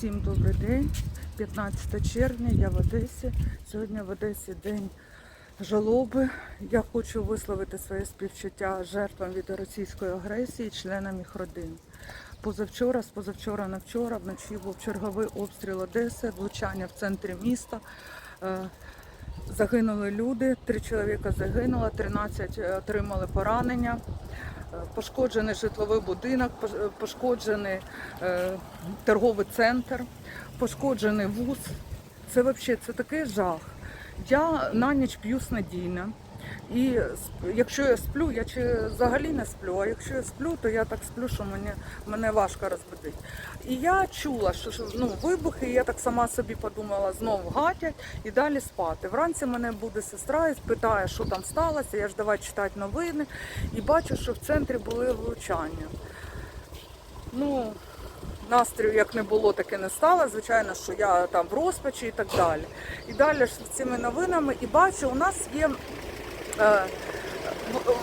Всім добрий день. 15 червня, я в Одесі. Сьогодні в Одесі день жалоби. Я хочу висловити своє співчуття жертвам від російської агресії, членам їх родин. Позавчора, з позавчора на вчора, вночі був черговий обстріл Одеси, влучання в центрі міста. Е, Загинули люди, три чоловіка загинуло, 13 отримали поранення. Е, Пошкоджений житловий будинок, е, пошкоджений е, торговий центр, пошкоджений вуз. Це взагалі це такий жах. Я на ніч п'ю снадійно. І якщо я сплю, я чи взагалі не сплю, а якщо я сплю, то я так сплю, що мені, мене важко розбудити. І я чула, що ну, вибухи, і я так сама собі подумала, знову гатять і далі спати. Вранці мене буде сестра і питає, що там сталося. Я ж давай читати новини і бачу, що в центрі були влучання. Ну, настрою як не було, так і не стало. Звичайно, що я там в розпачі і так далі. І далі з цими новинами і бачу, у нас є. Е, в-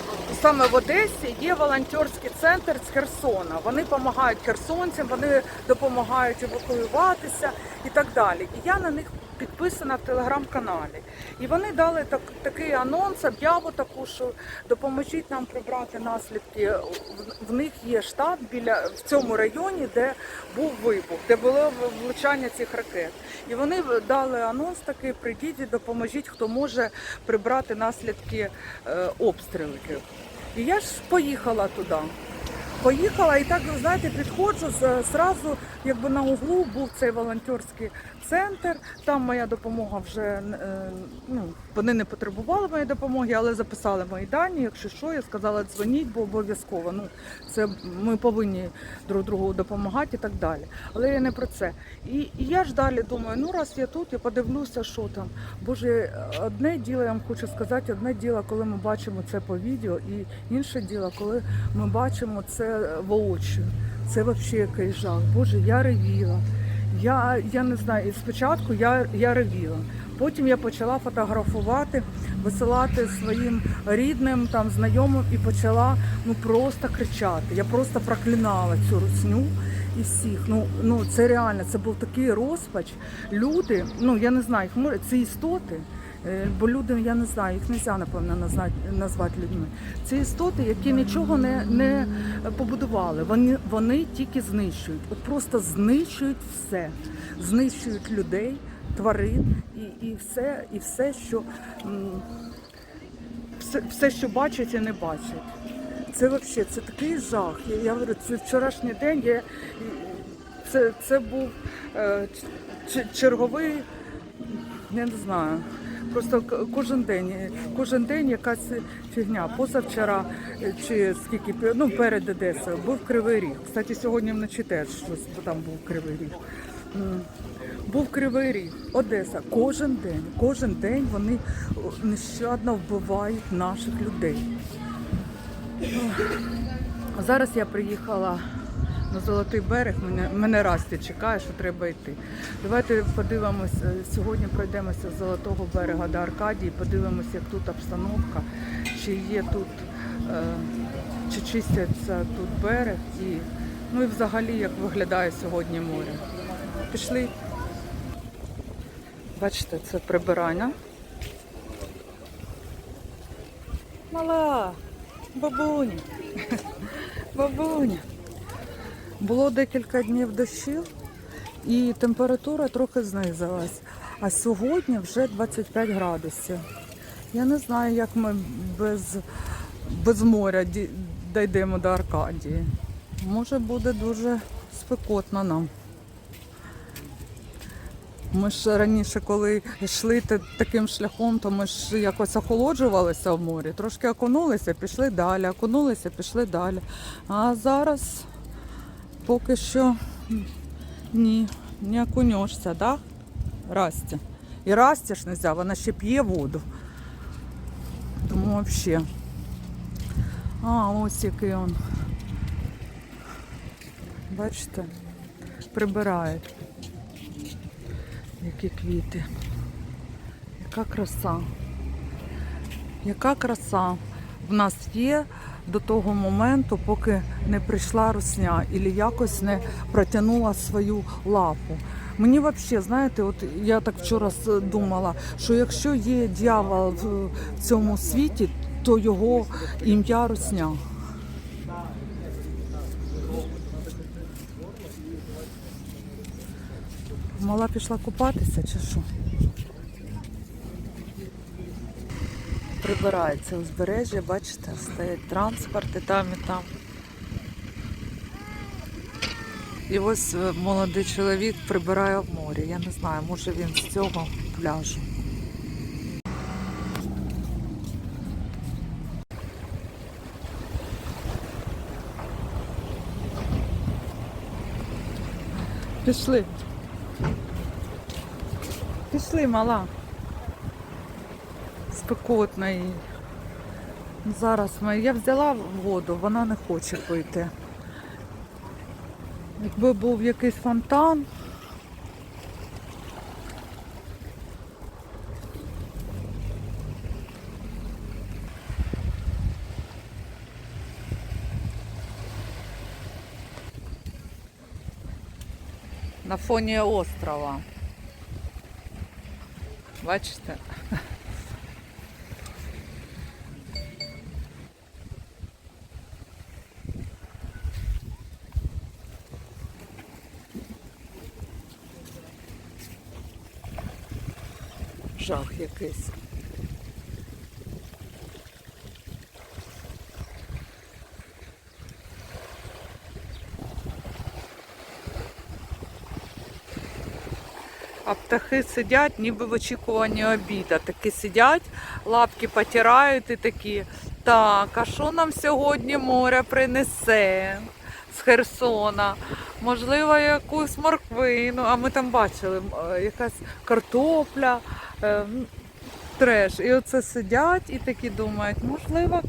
Саме в Одесі є волонтерський центр з Херсона. Вони допомагають херсонцям, вони допомагають евакуюватися і так далі. І я на них підписана в телеграм-каналі. І вони дали так, такий анонс, об'яву таку, що допоможіть нам прибрати наслідки. В, в них є штаб біля в цьому районі, де був вибух, де було влучання цих ракет. І вони дали анонс такий: прийдіть і допоможіть, хто може прибрати наслідки е, обстрілів. І я ж поїхала туди. Поїхала і так, знаєте, підходжу зразу, якби на углу був цей волонтерський центр. Там моя допомога вже е, ну, вони не потребували моєї допомоги, але записали мої дані. Якщо що, я сказала, дзвоніть, бо обов'язково. Ну це ми повинні друг другу допомагати і так далі. Але я не про це. І, і я ж далі думаю, ну раз я тут, я подивлюся, що там. Боже, одне діло, я вам хочу сказати, одне діло, коли ми бачимо це по відео, і інше діло, коли ми бачимо це воочию. Це взагалі жах. Боже, я ревіла. Я, я не знаю, спочатку я, я ревіла. Потім я почала фотографувати, висилати своїм рідним, там, знайомим і почала ну, просто кричати. Я просто проклинала цю русню і всіх. Ну, ну це реально, це був такий розпач. Люди, ну я не знаю, їх це істоти. Е, Бо люди, я не знаю, їх не можна, напевно, назвати, людьми. Це істоти, які нічого не, не побудували. Вони, вони тільки знищують. От просто знищують все. Знищують людей, тварин і, і, все, і все, що все, все, що бачать і не бачать. Це взагалі це такий жах. Я, я говорю, це вчорашній день. Я, це, це був е, черговий, я не знаю. Просто кожен день, е, кожен день якась фігня. Позавчора е, чи скільки ну перед Одесою був кривий ріг. Кстати, сьогодні вночі теж щось там був кривий ріг. Був кривий ріг, Одеса. Кожен день, кожен день вони нещадно вбивають наших людей. Зараз я приїхала на Золотий берег. Мене, мене Расті чекає, що треба йти. Давайте подивимося, сьогодні пройдемося з Золотого берега до Аркадії, подивимося, як тут обстановка, чи є тут, е, чи чистяться тут берег і ну і взагалі як виглядає сьогодні море. Пішли. Бачите, це прибирання. Мала, бабуня. Бабуня. Було декілька днів дощів і температура трохи знизилась. А сьогодні вже 25 градусів. Я не знаю, як ми без, без моря дійдемо до Аркадії. Може буде дуже спекотно нам. Ми ж раніше, коли йшли таким шляхом, то ми ж якось охолоджувалися в морі, трошки окунулися, пішли далі, окунулися, пішли далі. А зараз поки що ні, не окунешся, да? Растя. І Расті ж не можна, вона ще п'є воду. Тому взагалі. А, ось який он. Бачите, прибирають. Які квіти. Яка краса. Яка краса. В нас є до того моменту, поки не прийшла русня і якось не протягнула свою лапу. Мені взагалі, знаєте, от я так вчора думала, що якщо є дьявол в, цьому світі, то його ім'я русня. Мала пішла купатися чи що? Прибирається узбережжя, бачите, стоять транспорти там і там. І ось е, молодий чоловік прибирає в морі. Я не знаю, може він з цього пляжу. Пішли. Пішли, мала. Спекотно їй. Зараз ми. Я взяла воду, вона не хоче пити. Якби був якийсь фонтан. На фоні острова. Бачите? Жах якийсь. А птахи сидять, ніби в очікуванні обіда. Такі сидять, лапки потирають і такі. Так, а що нам сьогодні море принесе з Херсона? Можливо, якусь морквину, а ми там бачили е, якась картопля, треш. І оце сидять і такі думають, можливо,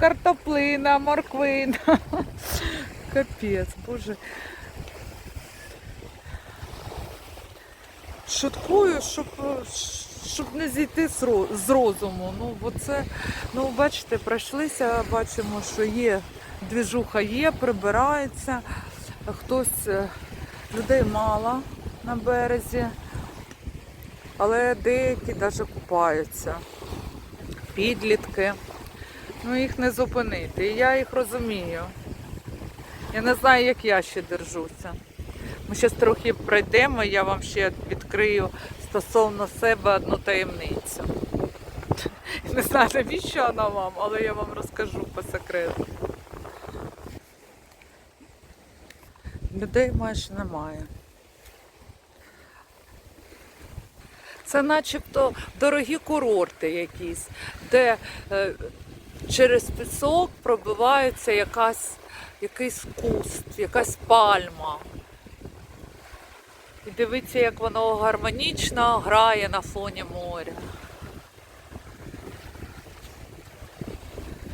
картоплина, морквина. Капець, боже. шуткую, щоб, е, щоб не зійти з розуму. Ну, бо це, ну, бачите, пройшлися, бачимо, що є двіжуха є, прибирається. Хтось, е, людей мало на березі, але деякі навіть купаються. Підлітки. Ну, їх не зупинити. І я їх розумію. Я не знаю, як я ще держуся. Ми зараз трохи пройдемо, я вам ще відкрию стосовно себе одну таємницю. Не знаю, навіщо вона вам, але я вам розкажу по секрету. Людей майже немає. Це начебто дорогі курорти якісь, де е, через пісок пробивається якась, якийсь куст, якась пальма. І дивіться, як воно гармонічно грає на фоні моря.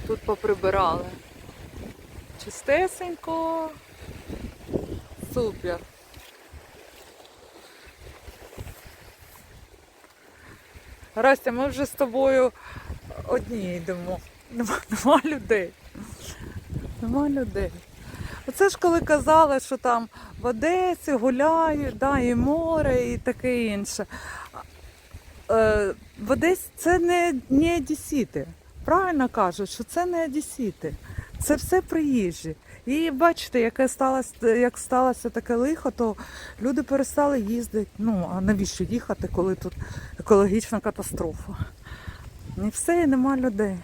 Тут поприбирали. Чистесенько. Супер. Растя, ми вже з тобою одні йдемо. Нема, нема людей. Нема людей. Оце ж коли казали, що там в Одесі гуляють, да, і море, і таке інше. Е, в Одесі це не, не одесіти. Правильно кажуть, що це не одесіти. Це все приїжджі. І бачите, яке сталося, як сталося таке лихо, то люди перестали їздити. Ну, а навіщо їхати, коли тут екологічна катастрофа? І все, і нема людей.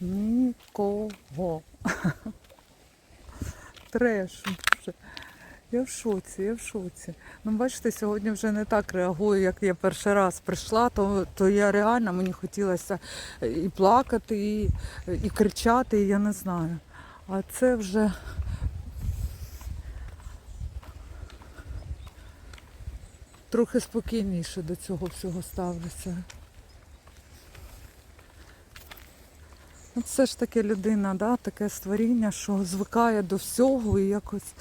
Нікого. Треш. Я в шоці, я в шоці. Ну, бачите, сьогодні вже не так реагую, як я перший раз прийшла, то, то я реально мені хотілося і плакати, і, і кричати, і я не знаю. А це вже. Трохи спокійніше до цього всього ставлюся. Ну, це ж таки людина, да, таке створіння, що звикає до всього і якось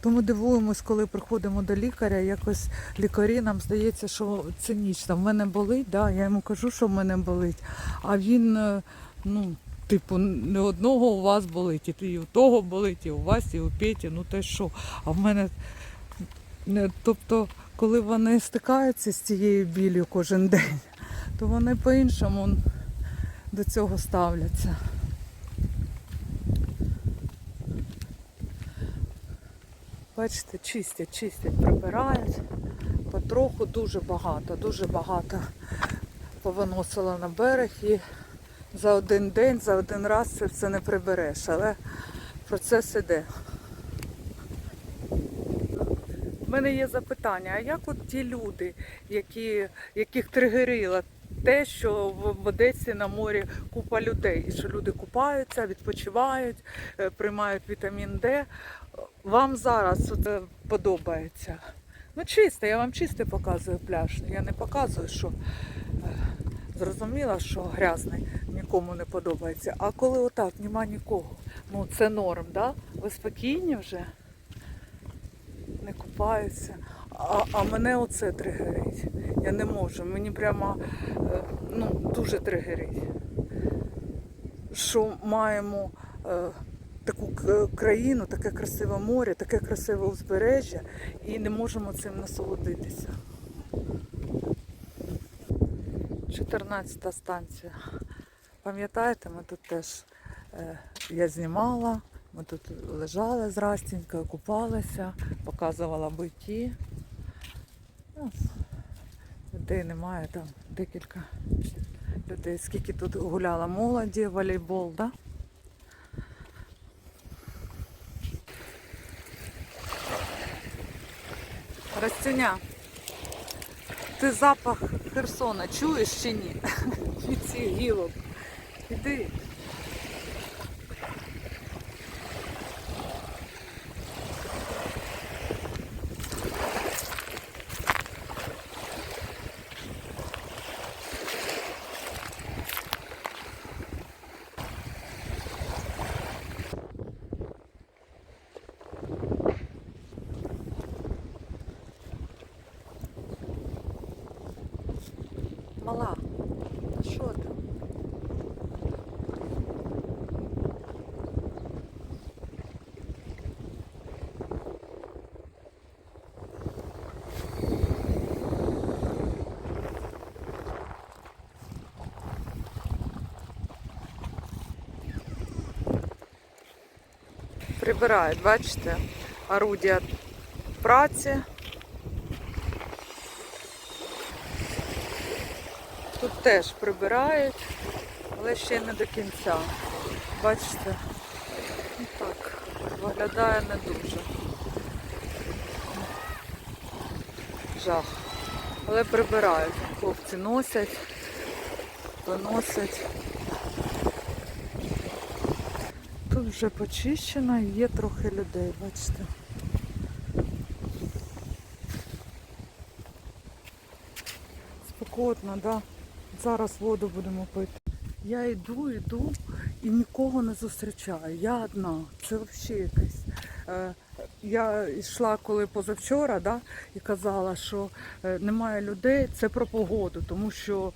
То ми дивуємось, коли приходимо до лікаря, якось лікарі нам здається, що цинічно. В мене болить, да, я йому кажу, що в мене болить, а він, е, ну, типу, не одного у вас болить, і у того болить, і у вас, і у Петі, ну те що. А в мене, тобто, коли вони стикаються з цією біллю кожен день, то вони по-іншому до цього ставляться. Бачите, чистять, чистять, прибирають. Потроху дуже багато, дуже багато повиносило на берег і за один день, за один раз це все не прибереш, але процес іде. У мене є запитання, а як от ті люди, які, яких тригерило те, що в Одесі на морі купа людей, і що люди купаються, відпочивають, е, приймають вітамін Д. Вам зараз це подобається? Ну, чисто, я вам чисто показую пляж. Я не показую, що е, зрозуміла, що грязний нікому не подобається. А коли отак, нема нікого, ну це норм, да? Ви спокійні вже? Не купаються. А, а мене оце тригерить. Я не можу. Мені прямо е, ну, дуже тригерить. Що маємо е, таку країну, таке красиве море, таке красиве узбережжя і не можемо цим насолодитися. 14 станція. Пам'ятаєте, ми тут теж е, я знімала, ми тут лежали з Растінькою, купалися, показувала биті. Людей немає, там декілька людей. Скільки тут гуляла молоді, волейбол, да? Растюня, ти запах Херсона чуєш чи ні? Від цих гілок. Іди. Мала, а що там? Прибирають, бачите, орудія праці. Тут теж прибирають, але ще не до кінця. Бачите, ну так, виглядає не дуже. Жах. Але прибирають. Хлопці носять, виносять. Тут вже почищено і є трохи людей, бачите. Спекотно, да. Зараз воду будемо пити. Я йду, йду і нікого не зустрічаю. Я одна. Це взагалі якесь. Е, я йшла коли позавчора, да, і казала, що е, немає людей. Це про погоду, тому що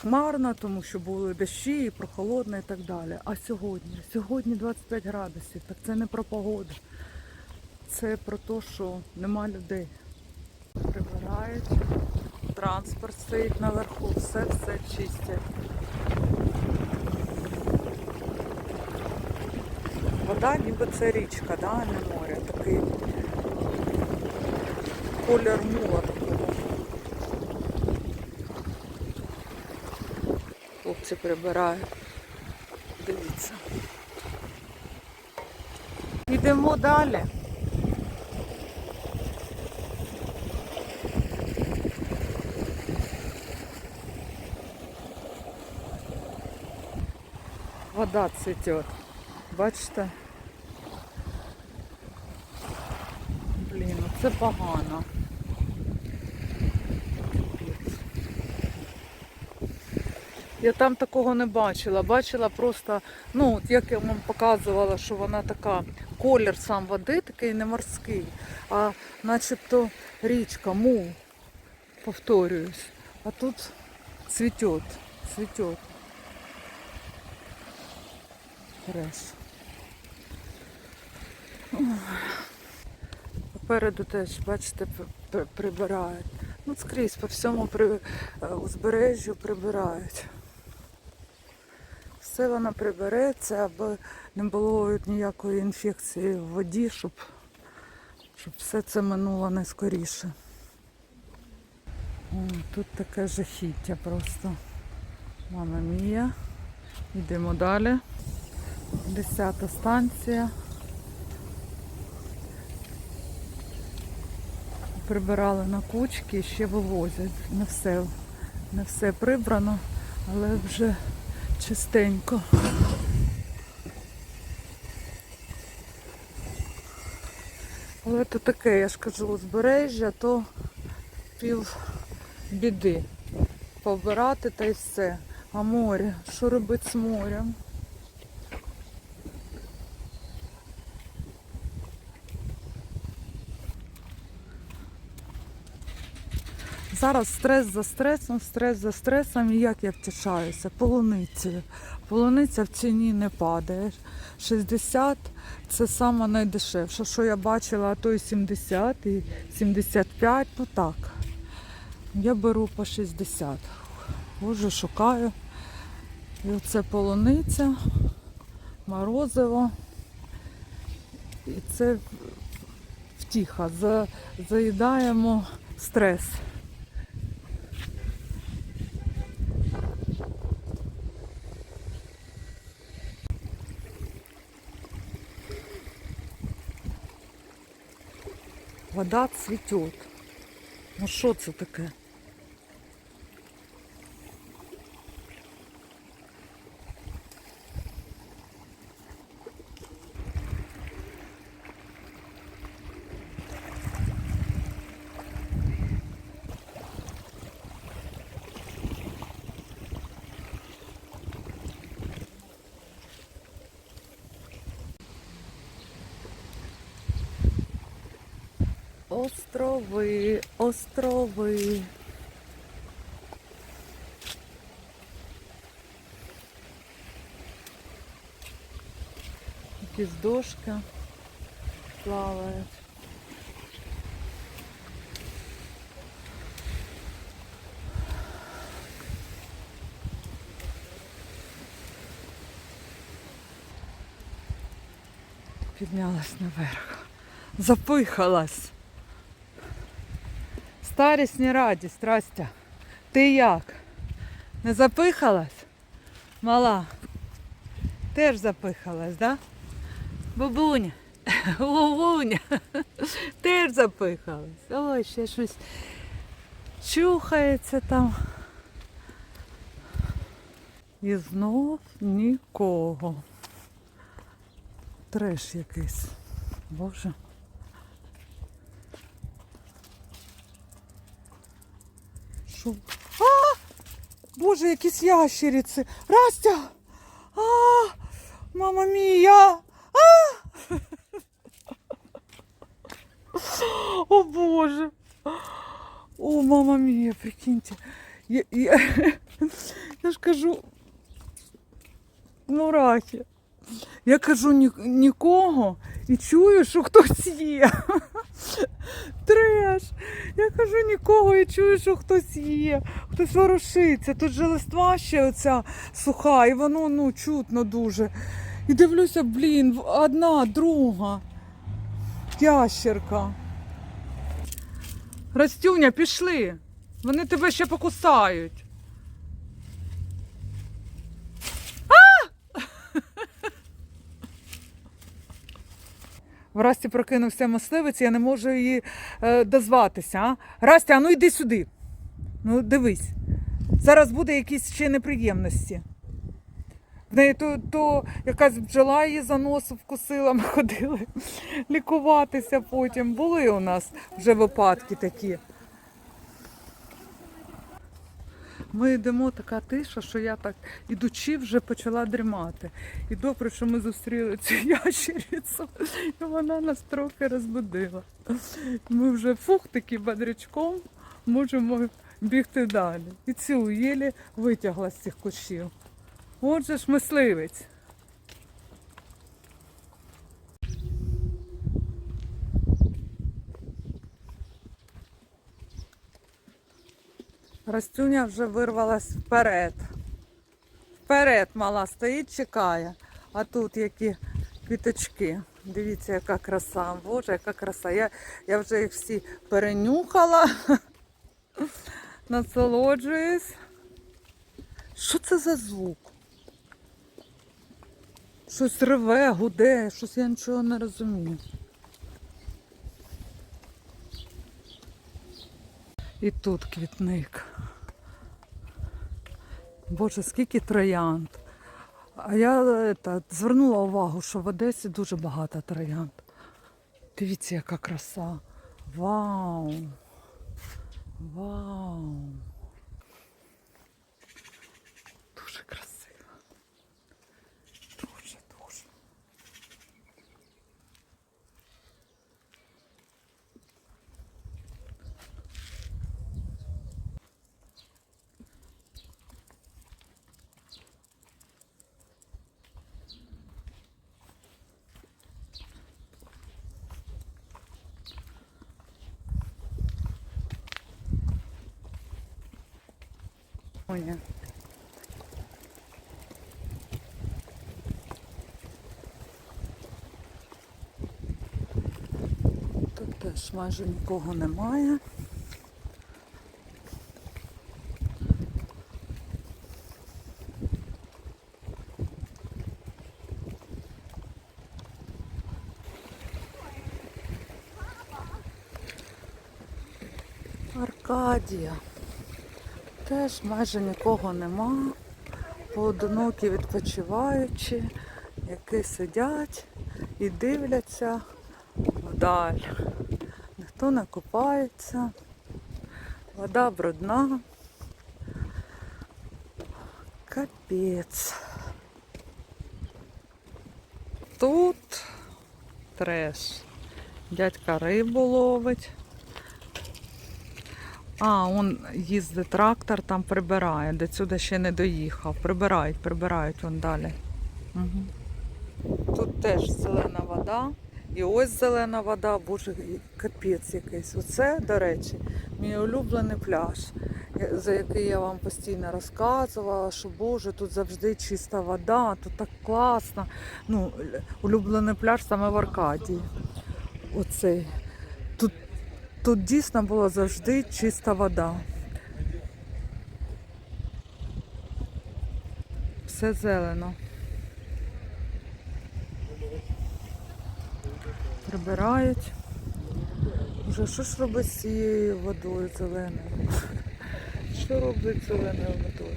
хмарно, тому що були дощі, і прохолодно і так далі. А сьогодні? Сьогодні 25 градусів. Так це не про погоду. Це про те, що нема людей. Прибирають транспорт стоїть наверху, все все чистять. Вода ніби це річка, да, а не море. Такий колір мула такого. Хлопці прибирають. Дивіться. Йдемо далі. Вода цветет. Бачите? Блін, ну це погано. Капець. Я там такого не бачила. Бачила просто, ну, от як я вам показувала, що вона така колір сам води такий не морський, а начебто річка, мул, повторююсь. А тут цвітет, цвітет. Креш. Попереду теж, бачите, прибирають. Ну, скрізь по всьому при, е, узбережжю прибирають. Все вона прибереться, аби не було ніякої інфекції в воді, щоб, щоб все це минуло найскоріше. О, тут таке жахіття просто. Мама мія. Йдемо далі. Десята станція. Прибирали на кучки і ще вивозять. Не все, не все прибрано, але вже чистенько. Але то таке, я ж кажу, узбережжя, то пів біди. Побирати та й все. А море, що робити з морем? Зараз стрес за стресом, стрес за стресом. І як я втішаюся? Полуницею. Полуниця в ціні не падає. 60 це саме найдешевше. Що я бачила, а то і 70, і 75, ну так. Я беру по 60. Боже, шукаю. І оце полуниця, морозиво. І це втіха. Заїдаємо стрес. Вода цвітет. Ну що це таке? Острови, дошки плавають. Піднялась наверх. Запихалась. Старість не радість, Растя. Ти як? Не запихалась? Мала. Теж запихалась, да? Бабуня. Бабуня. Теж запихалась. Ой, ще щось чухається там. І знов нікого. Треш якийсь. Боже. Що? А! Боже, якісь ящериці. Растя! А! Мама мія! А! О Боже! О, мама мія, прикиньте. Я, я, я ж кажу, мурахи. Я кажу ні, нікого і чую, що хтось є. Треш. Я кажу нікого і чую, що хтось є. Хтось ворушиться. Тут же листва ще оця суха, і воно ну, чутно дуже. І дивлюся, блін, одна, друга. Ящерка. Растюня, пішли. Вони тебе ще покусають. Расті прокинувся мисливець, я не можу її е, дозватися. А? Растя, а ну йди сюди. Ну, дивись. Зараз буде якісь ще неприємності. В неї то, то якась бджола її за носу вкусила, ми ходили лікуватися потім. Були у нас вже випадки такі. Ми йдемо така тиша, що я так ідучи вже почала дрімати. І добре, що ми зустріли цю ящерицю, і вона нас трохи розбудила. Ми вже фух таки бадрячком можемо бігти далі. І цю єлі витягла з цих кущів. Отже ж мисливець. Растюня вже вирвалась вперед. Вперед мала стоїть, чекає. А тут які квіточки. Дивіться, яка краса. Боже, яка краса. Я, я вже їх всі перенюхала. Насолоджуюсь. Що це за звук? Щось реве, гуде, щось я нічого не розумію. І тут квітник. Боже, скільки троянд. А я е, та, звернула увагу, що в Одесі дуже багато троянд. Дивіться, яка краса. Вау! Вау! Дуже красиво. Дуже, дуже. Оня. Тут теж майже нікого немає. Аркадія. Теж майже нікого нема. Поодинокі відпочиваючі, які сидять і дивляться вдаль. Ніхто не купається, вода брудна. Капець. Тут треш. Дядька рибу ловить. А, он їздить трактор, там прибирає, до сюди ще не доїхав. Прибирають, прибирають вон далі. Угу. Тут теж зелена вода. І ось зелена вода, боже, капець якийсь. Оце, до речі, мій улюблений пляж, за який я вам постійно розказувала, що Боже, тут завжди чиста вода, тут так класно. Ну, улюблений пляж саме в Аркадії. Оцей. Тут Тут дійсно була завжди чиста вода. Все зелено. Прибирають. Вже що ж робить з цією водою зеленою? Що робить зеленою водою?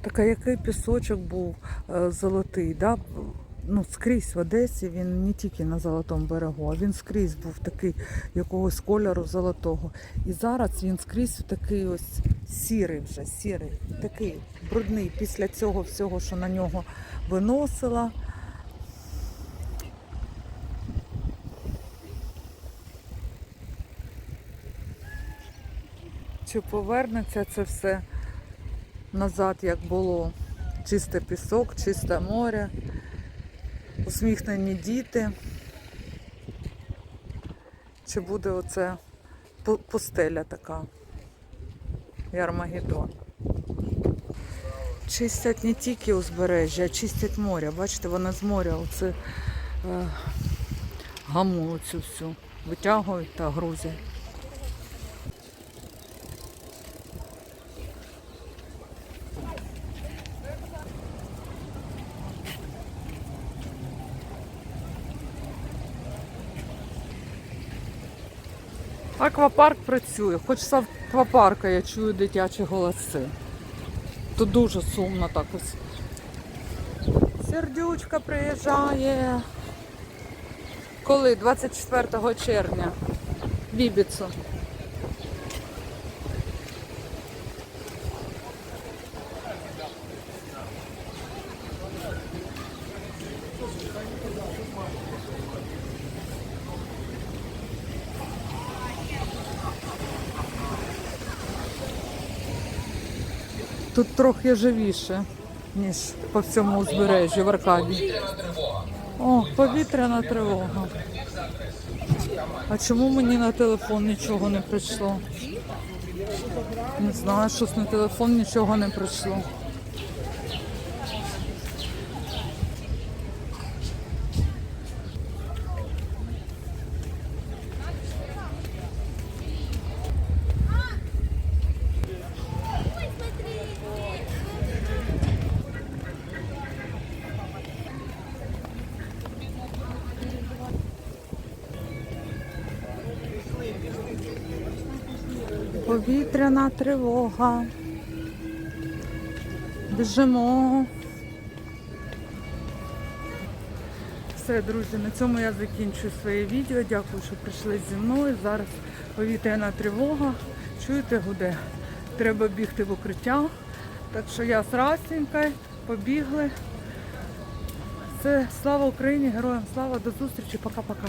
Так а який пісочок був е, золотий, да? ну, скрізь в Одесі, він не тільки на золотому берегу, а він скрізь був такий якогось кольору золотого. І зараз він скрізь такий ось сірий вже, сірий, такий брудний після цього всього, що на нього виносила. Чи повернеться це все назад, як було? Чисте пісок, чисте море, усміхнені діти. Чи буде оце пу- пустеля така? І Армагеддон. Чистять не тільки узбережжя, а чистять море. Бачите, вони з моря оце е, гаму цю всю витягують та грузять. Аквапарк працює. Хоч з аквапарка я чую дитячі голоси. Тут дуже сумно так ось. Сердючка приїжджає. Коли? 24 червня. В Тут трохи живіше, ніж по всьому узбережжю в Аркадії. О, повітряна тривога. А чому мені на телефон нічого не прийшло? Не знаю, щось на телефон нічого не прийшло. Тривога. Біжимо. Все, друзі, на цьому я закінчую своє відео. Дякую, що прийшли зі мною. Зараз повітряна тривога. Чуєте, гуде? Треба бігти в укриття. Так що я з Растінькою побігли. Все, слава Україні, героям слава, до зустрічі, пока-пока.